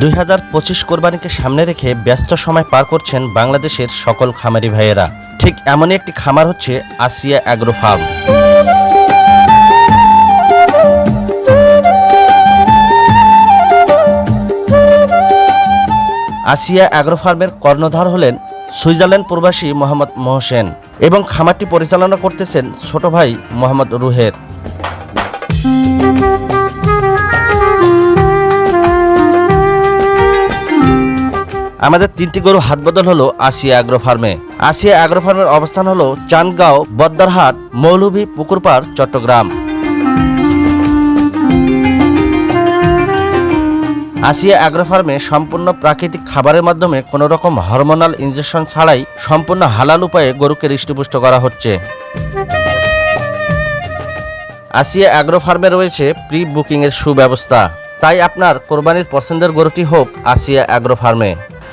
দুই হাজার পঁচিশ কোরবানিকে সামনে রেখে ব্যস্ত সময় পার করছেন বাংলাদেশের সকল খামারি ভাইয়েরা। ঠিক এমনই একটি খামার হচ্ছে Asia agro farm. Asia agro ফার্মের কর্ণধার হলেন সুইজারল্যান্ড প্রবাসী মোহাম্মদ মোহসেন এবং খামারটি পরিচালনা করতেছেন ছোট ভাই মোহাম্মদ রুহের। আমাদের তিনটি গরু হাত বদল হলো আসিয়া অ্যাগ্রো ফার্মে। আসিয়া অ্যাগ্রো ফার্মের অবস্থান হলো চান্দগাঁও বদ্দারহাট, মৌলভী, পুকুরপাড়, চট্টগ্রাম। আসিয়া অ্যাগ্রো ফার্মে সম্পূর্ণ প্রাকৃতিক খাবারের মাধ্যমে কোনো রকম হরমোনাল ইনজেকশন ছাড়াই সম্পূর্ণ হালাল উপায়ে গরুকে হৃষ্টপুষ্ট করা হচ্ছে। আসিয়া অ্যাগ্রো ফার্মে রয়েছে প্রি বুকিংয়ের সুব্যবস্থা। তাই আপনার কোরবানির পছন্দের গরুটি হোক আসিয়া অ্যাগ্রো ফার্মে।